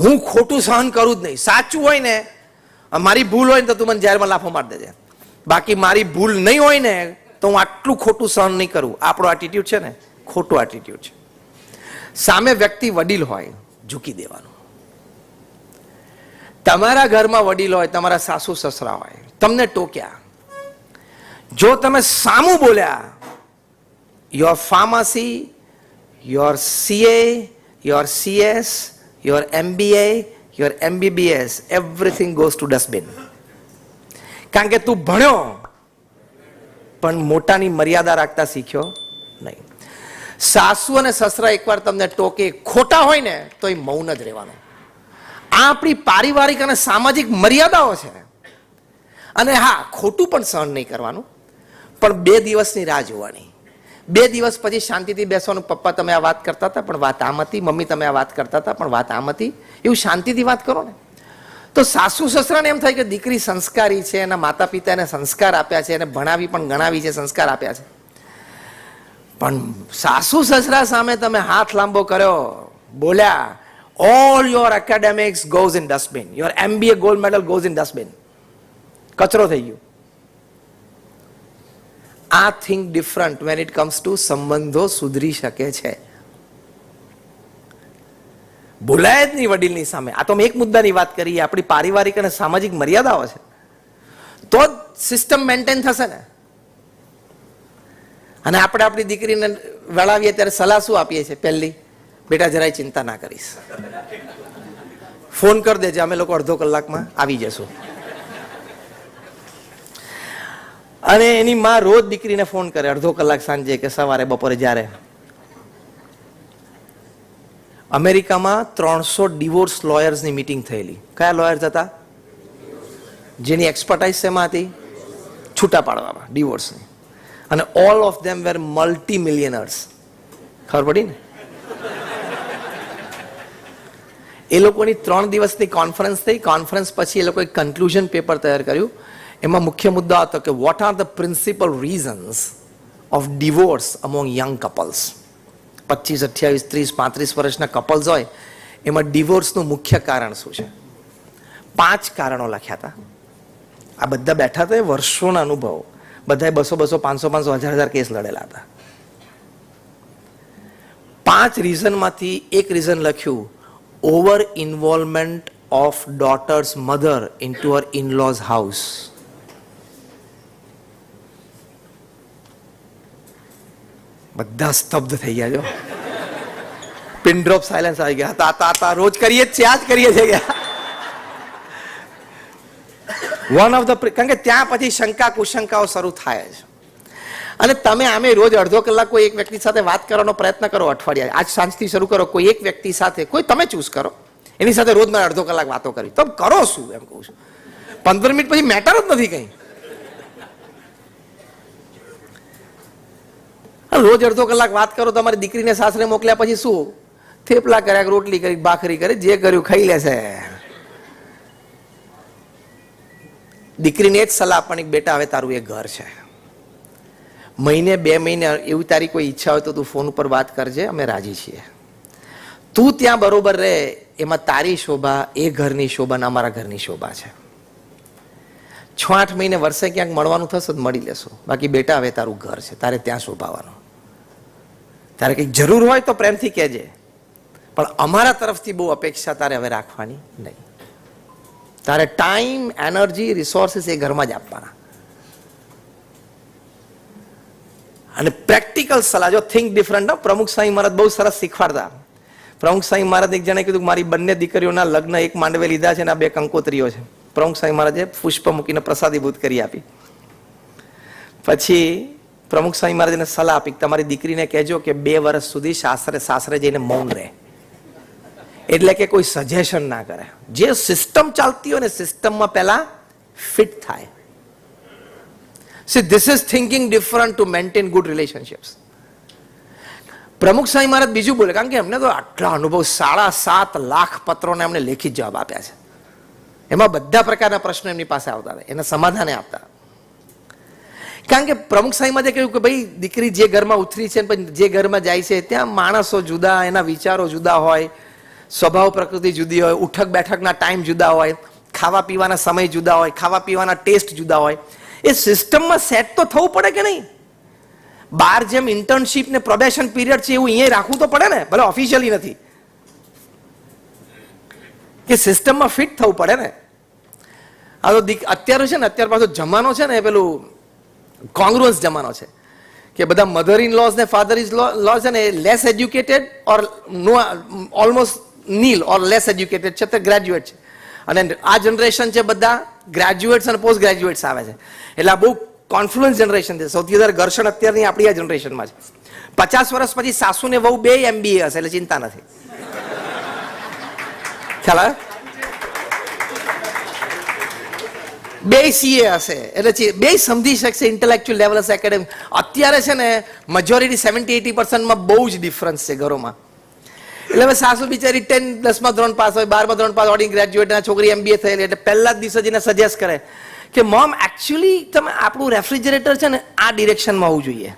હું ખોટું સહન કરું જ નહીં. સાચું હોય ને મારી ભૂલ હોય ને તો તું મને જાહેરમાં લાફો મારી દેજે. બાકી મારી ભૂલ નહીં હોય ને, તો હું આટલું ખોટું સહન નહીં કરું. આપણો એટીટ્યુડ છે ને, ખોટું એટીટ્યુડ છે. સામે વ્યક્તિ વડીલ હોય, ઝૂકી દેવાનું. તમારા ઘરમાં વડીલ હોય, તમારા સાસુ સસરા હોય, તમને ટોક્યા. જો તમે સામું બોલ્યા your pharmacy your CA your CS your MBA your MBBS everything goes to dustbin કારણ કે તું ભણ્યો, પણ મોટાની મર્યાદા રાખતા શીખ્યો નહીં. સાસુ અને સસરા એકવાર તમને ટોકે ખોટા હોય ને તો એ મૌન જ રહેવાનું. આ આપણી પારિવારિક અને સામાજિક મર્યાદાઓ છે. અને હા, ખોટું પણ સહન નહીં કરવાનું, પણ બે દિવસની રાહ જોવાની. બે દિવસ પછી શાંતિથી બેસવાનું. પપ્પા, તમે આ વાત કરતા હતા, પણ વાત આમ હતી. મમ્મી, તમે આ વાત કરતા હતા, પણ વાત આમ હતી. એવું શાંતિથી વાત કરો ને. તો સાસુ સસરાને એમ થાય કે દીકરી સંસ્કારી છે, એના માતા પિતા એને સંસ્કાર આપ્યા છે, એને ભણાવી પણ ગણાવી છે, સંસ્કાર આપ્યા છે. પણ સાસુ સસરા સામે તમે હાથ લાંબો કર્યો. બોલ્યા all your academics goes in dustbin your MBA gold medal goes in dustbin કચરો થઈ ગયો. આ think different when it comes to સંબંધો સુધરી શકે છે. ભૂલાય જ નહીં વડીલની સામે. આ તો એક મુદ્દાની વાત કરી આપણી પારિવારિક અને સામાજિક મર્યાદાઓ છે. તો જ સિસ્ટમ મેન્ટેન થશે ને. અને આપણે આપણી દીકરીને વળાવીએ ત્યારે સલાહ શું આપીએ છીએ? પહેલી, બેટા, જરાય ચિંતા ના કરીશ. ફોન કરી દેજે, અમે લોકો અડધો કલાકમાં આવી જશું. અને એની માં રોજ દીકરીને ફોન કરે, અડધો કલાક સાંજે કે સવારે, બપોરે જ્યારે. અમેરિકામાં ત્રણસો ડિવોર્સ લોયર્સની મિટિંગ થયેલી. કયા લોયર્સ હતા? જેની એક્સપર્ટાઇઝ શેમાં હતી? છૂટા પાડવામાં, ડિવોર્સની. અને all of them were multi millionaires ખબર પડી ને? એ લોકોની ત્રણ દિવસની કોન્ફરન્સ થઈ. કોન્ફરન્સ પછી એ લોકોએ કન્ક્લુઝન પેપર તૈયાર કર્યું. એમાં મુખ્ય મુદ્દો હતો કે what are the principal reasons of divorce among young couples પચીસ અઠ્યાવીસ, ત્રીસ, પાંત્રીસ વર્ષના કપલ્સ હોય, એમાં ડિવોર્સનું મુખ્ય કારણ શું છે? પાંચ કારણો લખ્યા હતા. આ બધા બેઠા હતા વર્ષોના અનુભવ. બધાએ બસો બસો, પાંચસો પાંચસો, હજાર હજાર કેસ લડેલા હતા. પાંચ રીઝનમાંથી એક રીઝન લખ્યું over involvement of daughter's mother in to her in house બધા સ્તબ્ધ થઈ ગયા જો. પિન ડ્રોપ સાયલન્સ આવી ગયા. તા તા તા, રોજ કરીએ જ છે આ જ કરીએ છીએ વન ઓફ ધ કારણ કે ત્યાં પછી શંકા, કુશંકાઓ શરૂ થાય છે અને તમે આમે રોજ અડધો કલાક કોઈ એક વ્યક્તિ સાથે વાત કરવાનો પ્રયત્ન કરો અઠવાડિયા આજ સાંજથી શરૂ કરો, કોઈ એક વ્યક્તિ સાથે. કોઈ તમે ચૂઝ કરો. એની સાથે રોજ મારે અડધો કલાક વાતો કરી તમે કરો શું? એમ કહું છું. પંદર મિનિટ પછી મેટર જ નથી કંઈ. રોજ અડધો કલાક વાત કરો, તમારી દીકરીને સાસરે મોકલ્યા પછી શું? થેપલા કર્યા, રોટલી કરી, ભાખરી કરી, જે કર્યું ખાઈ લેશે દીકરીને જ સલાહ પણ એક બેટા, હવે તારું એ ઘર છે. મહિને, બે મહિને એવી તારી કોઈ ઈચ્છા હોય તો તું ફોન ઉપર વાત કરજે, અમે રાજી છીએ. તું ત્યાં બરોબર રહે, એમાં તારી શોભા એ ઘરની શોભા ને અમારા ઘરની શોભા છે. છ આઠ મહિને વર્ષે ક્યાંક મળવાનું થશે તો મળી લેશો. બાકી બેટા, હવે તારું ઘર છે, તારે ત્યાં શોભાવાનું. તારે કંઈક જરૂર હોય તો પ્રેમથી કહેજે. પણ અમારા તરફથી બહુ અપેક્ષા તારે હવે રાખવાની નહીં. તારે ટાઈમ, એનર્જી, રિસોર્સિસ એ ઘરમાં જ આપવાના. અને પ્રેક્ટિકલ સલાહ, જો થિંક ડિફરન્ટ પ્રમુખ સાંઈ મહારાજ બહુ સરસ શીખવાડતા. પ્રમુખ સાંઈ મહારાજ એક જણે કીધું મારી બંને દીકરીઓના લગ્ન એક માંડવે લીધા છે અને આ બે કંકોત્રીઓ છે. પ્રમુખ સાંઈ મહારાજે પુષ્પ મૂકીને પ્રસાદીભૂત કરી આપી. પછી પ્રમુખ સ્વામી મહારાજને સલાહ આપી તમારી દીકરીને કહેજો કે બે વર્ષ સુધી સાસરે સાસરે જઈને મૌન રહે. એટલે કે કોઈ સજેશન ના કરે. જે સિસ્ટમ ચાલતી હોય ને સિસ્ટમમાં પહેલા ફિટ થાય. See this is thinking different to maintain good relationships Pramukh Swami Maharaj બીજું બોલે, કારણ કે એમને તો આટલા અનુભવ, સાડા સાત લાખ પત્રોને એમને લેખિત જવાબ આપ્યા છે. એમાં બધા પ્રકારના પ્રશ્નો એમની પાસે આવતા હતા. એને સમાધાને આપતા કારણ કે પ્રમુખ સાહેબમાં જે કહ્યું કે ભાઈ, દીકરી જે ઘરમાં ઉતરી છે પણ જે ઘરમાં જાય છે, ત્યાં માણસો જુદા, એના વિચારો જુદા હોય, સ્વભાવ પ્રકૃતિ જુદી હોય, ઉઠક બેઠકના ટાઈમ જુદા હોય, ખાવા પીવાના સમય જુદા હોય, ખાવા પીવાના ટેસ્ટ જુદા હોય. એ સિસ્ટમમાં સેટ તો થવું પડે કે નહીં? બાર જેમ ઇન્ટર્નશીપ ને પ્રોબેશન પીરિયડ છે એવું અહીંયા રાખવું તો પડે ને? ભલે ઓફિશિયલી નથી. કે સિસ્ટમમાં ફિટ થવું પડે ને? આ તો અત્યારે છે ને, અત્યાર પાછો જમાનો છે ને પેલું કોંગ્રુઅન્સ જમાનો છે કે બધા મધર ઇન લોઝ ને ફાધર ઇઝ લો છે ને less educated or no almost nil or less educated છે તે ગ્રેજ્યુએટ છે. અને આ જનરેશન છે બધા ગ્રેજ્યુએટ્સ અને પોસ્ટ ગ્રેજ્યુએટ્સ આવે છે. એટલે આ બહુ કોન્ફ્લુઅન્સ જનરેશન છે. સૌથી વધારે ઘર્ષણ અત્યારની આપણી આ જનરેશનમાં છે. પચાસ વર્ષ પછી સાસુ ને વહુ બે એમબીએ હશે, એટલે ચિંતા નથી. ખ્યાલ આવે? બે સીએ હશે. એટલે બે સમજી શકશે ઇન્ટેલેક્ચ્યુઅલ લેવલ હશે એકેડેમી અત્યારે છે ને મેજોરિટી સેવન્ટી એટી પર્સન્ટમાં બહુ જ ડિફરન્સ છે ઘરોમાં. એટલે હવે સાસુ બિચારી ટેન દસમા ધોરણ પાસ હોય બારમા ધોરણ પાસ ઓડિંગ ગ્રેજ્યુએટના છોકરી એમબીએ થયેલી એટલે પહેલા જ દિવસે જઈને સજેસ્ટ કરે કે મોમ એકચ્યુઅલી તમે આપણું રેફ્રિજરેટર છે ને, આ ડિરેક્શનમાં હોવું જોઈએ.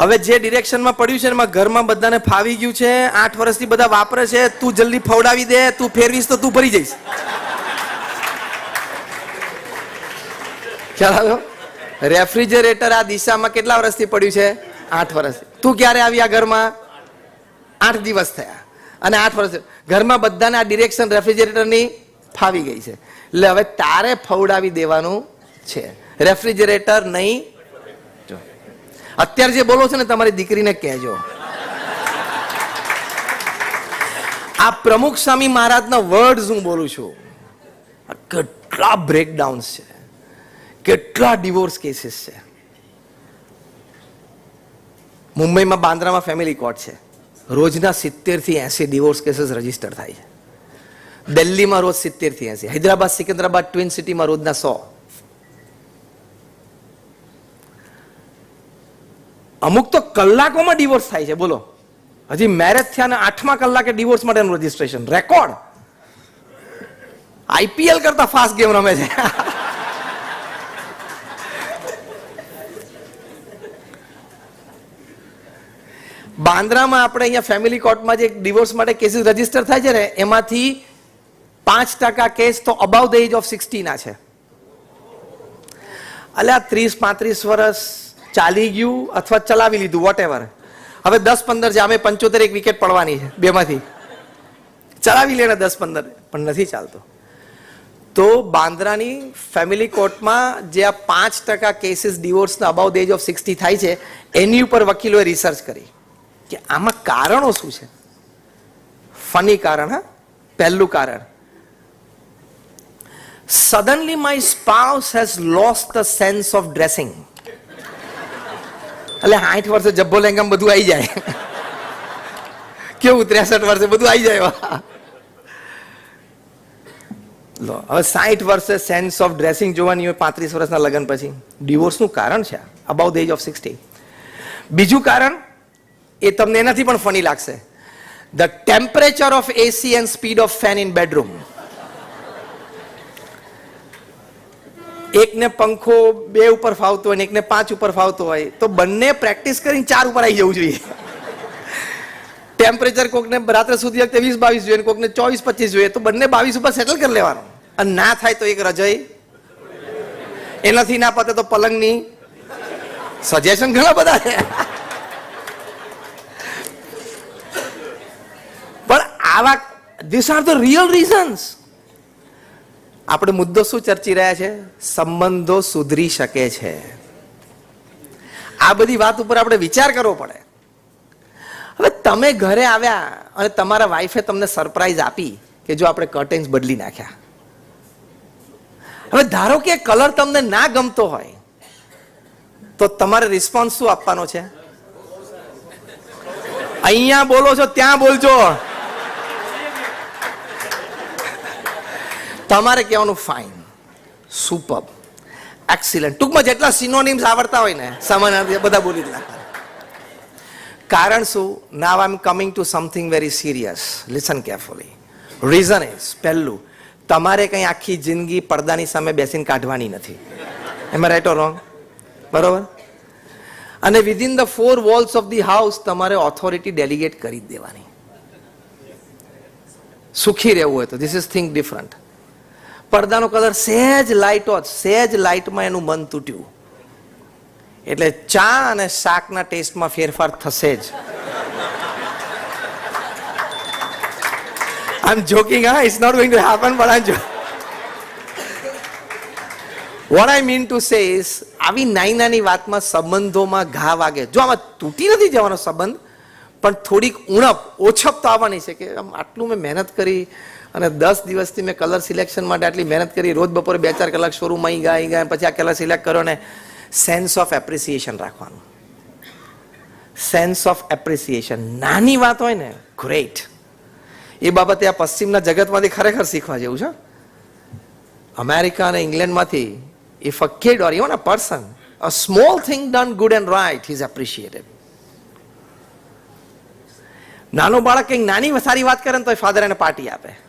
હવે જે ડિરેક્શનમાં પડ્યું છે એમાં ઘરમાં બધાને ફાવી ગયું છે, આઠ વર્ષથી બધા વાપરે છે, તું જલ્દી ફવડાવી દે, તું ફેરવીશ તો તું ભરી જઈશ. ખ્યાલ આવ્યો? રેફ્રિજરેટર આ દિશામાં કેટલા વર્ષથી પડ્યું છે? આઠ વર્ષ તું ક્યારે આવી આ ઘરમાં? આઠ દિવસ થયા. અને આઠ વર્ષ ઘરમાં બધાને આ ડિરેક્શન રેફ્રિજરેટરની ફાવી ગઈ છે. એટલે હવે તારે ફવડાવી દેવાનું છે. રેફ્રિજરેટર નહીં. જો. અત્યારે જે બોલો છો ને તમારી દીકરીને કહેજો. આ પ્રમુખ સ્વામી મહારાજના વર્ડ્સ હું બોલું છું. કેટલા બ્રેકડાઉન્સ છે. કેટલા ડિવોર્સ કેસીસ છે? મુંબઈમાં બાંદ્રામાં ફેમિલી કોર્ટ છે. રોજના સિત્તેરથી એસી ડિવોર્સ કેસીસ રજિસ્ટર થાય છે. દિલ્હીમાં રોજ સિત્તેરથી એસી, હૈદરાબાદ, સિકંદરાબાદ ટ્વિન સિટીમાં રોજના સો. અમુક તો કલાકોમાં ડિવોર્સ થાય છે, બોલો. હજી મેરેજ થયા ને આઠમા કલાકે ડિવોર્સ માટેનું રજીસ્ટ્રેશન રેકોર્ડ આઈપીએલ કરતા ફાસ્ટ ગેમ રમે છે. બાંદ્રામાં આપણે અહીંયા ફેમિલી કોર્ટમાં જે ડિવોર્સ માટે કેસીસ રજિસ્ટર થાય છે ને, એમાંથી પાંચ ટકા કેસ તો અબાઉ ધ એજ ઓફ સિક્સટીના છે. એટલે આ ત્રીસ પાંત્રીસ વર્ષ ચાલી ગયું અથવા ચલાવી લીધું વોટ હવે દસ પંદર છે અમે પંચોતેર એક વિકેટ પડવાની છે, બેમાંથી. ચલાવી લેને દસ પંદર, પણ નથી ચાલતો. તો બાંદ્રાની ફેમિલી કોર્ટમાં જે આ પાંચ ટકા cases ડિવોર્સના about the age of sixty થાય છે, એની ઉપર વકીલોએ રિસર્ચ કરી. કે આમાં કારણો શું છે? ફની કારણ, હા? પહેલું કારણ. Suddenly my spouse has lost the sense of dressing એટલે સાઠ વર્ષે જબ્બો લેંગામ બધું આવી જાય. કેવું ત્રેસઠ વર્ષે બધું આવી જાય? લો, હવે સાઠ વર્ષે સેન્સ ઓફ ડ્રેસિંગ જોવાની હોય પાંત્રીસ વર્ષના લગ્ન પછી. ડિવોર્સનું કારણ છે about the age of sixty બીજું કારણ એ તમને એનાથી પણ ફની લાગશે. The temperature of AC and speed of fan in bedroom એકને પંખો બે ઉપર ફાવતો હોય એકને પાંચ ઉપર ફાવતો હોય, તો બંને પ્રેક્ટિસ કરીને ચાર ઉપર આવી જવું જોઈએ. ટેમ્પરેચર કોકને રાત્રે સુધી વખતે વીસ બાવીસ જોઈએ કોકને ચોવીસ પચીસ જોઈએ, તો બંને બાવીસ ઉપર સેટલ કરી લેવાનું. અને ના થાય તો એક રજય એનાથી ના પતે તો પલંગની. સજેશન ઘણા બધા છે પણ આવા this are the real reasons આપણે મુદ્દો શું ચર્ચી રહ્યા છે? સંબંધો સુધરી શકે છે. આ બધી વાત ઉપર આપણે વિચાર કરવો પડે. હવે તમે ઘરે આવ્યા અને તમારા વાઈફે તમને સરપ્રાઈઝ આપી કે જો આપણે કર્ટેન્સ બદલી નાખ્યા. હવે ધારો કે કલર તમને ના ગમતો હોય, તો તમારે રિસ્પોન્સ શું આપવાનો છે? અહીંયા બોલો છો, ત્યાં બોલજો. તમારે કહેવાનું ફાઇન સુપર એક્સિલન્ટ ટૂંકમાં જેટલા સિનોનિમ્સ આવડતા હોય ને સમાનાર્થી બધા બોલી જ કારણ શું? Now I am coming to something very serious listen carefully reason is પહેલું, તમારે કંઈ આખી જિંદગી પડદાની સામે બેસીને કાઢવાની નથી. એમાં રાઈટ ઓર રોંગ બરોબર? અને within the four walls of the house તમારે ઓથોરિટી ડેલિગેટ કરી જ દેવાની. સુખી રહેવું હોય તો. ધીસ ઇઝ થિંક ડિફરન્ટ પડદાનો કલર સહેજ લાઇટો સહેજ લાઇટમાં એનું મન તૂટ્યું. એટલે ચા અને શાકના ટેસ્ટમાં ફેરફાર થશે જ. આઈ એમ જોકિંગ હા it's not going to happen but I what I mean to say is આવી નાની નાની વાતમાં સંબંધોમાં ઘા વાગે. જો આમાં તૂટી નથી જવાનો સંબંધ, પણ થોડીક ઉણપ, ઓછપ તો આવવાની છે કે આમ આટલું મેં મહેનત કરી અને દસ દિવસથી મેં કલર સિલેક્શન માટે આટલી મહેનત કરી. રોજ બપોરે બે ચાર કલાક શોરૂમ અહીં ગયા ગયા પછી આ કલર સિલેક્ટ કરો ને સેન્સ ઓફ એપ્રિસિએશન રાખવાનું. સેન્સ ઓફ એપ્રિસિએશન નાની વાત હોય ને ગ્રેટ એ બાબતે આ પશ્ચિમના જગતમાંથી ખરેખર શીખવા જેવું છે. અમેરિકા અને ઇંગ્લેન્ડમાંથી if a kid or even a person a small thing done good and right is appreciated નાનો બાળક કંઈક નાની સારી વાત કરે ને તો ફાધર એને પાર્ટી આપે.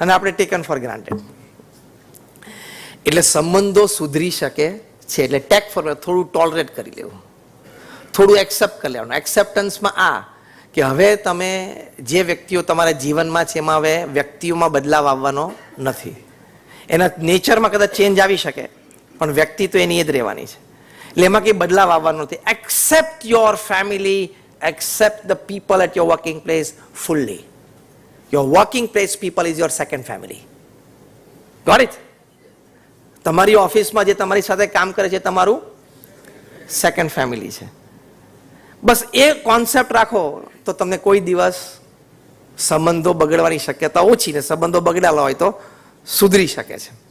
અને આપણે ટેકન ફોર ગ્રાન્ટેડ એટલે સંબંધો સુધરી શકે છે, એટલે ટેક ફોર થોડું ટોલરેટ કરી લેવું. થોડું એક્સેપ્ટ કરી લેવાનું. એક્સેપ્ટન્સમાં આ કે હવે તમે જે વ્યક્તિઓ તમારા જીવનમાં છે, એમાં હવે વ્યક્તિઓમાં બદલાવ આવવાનો નથી. એના નેચરમાં કદાચ ચેન્જ આવી શકે, પણ વ્યક્તિ તો એની જ રહેવાની છે. એટલે એમાં કંઈ બદલાવ આવવાનો નથી. Accept your family accept the people at your working place fully your working place people is your second family got it તમારી ઓફિસમાં જે તમારી સાથે કામ કરે છે, તમારું સેકન્ડ ફેમિલી છે. બસ એ કોન્સેપ્ટ રાખો, તો તમને કોઈ દિવસ સંબંધો બગડવાની શક્યતા ઓછી ને સંબંધો બગડેલા હોય તો સુધરી શકે છે.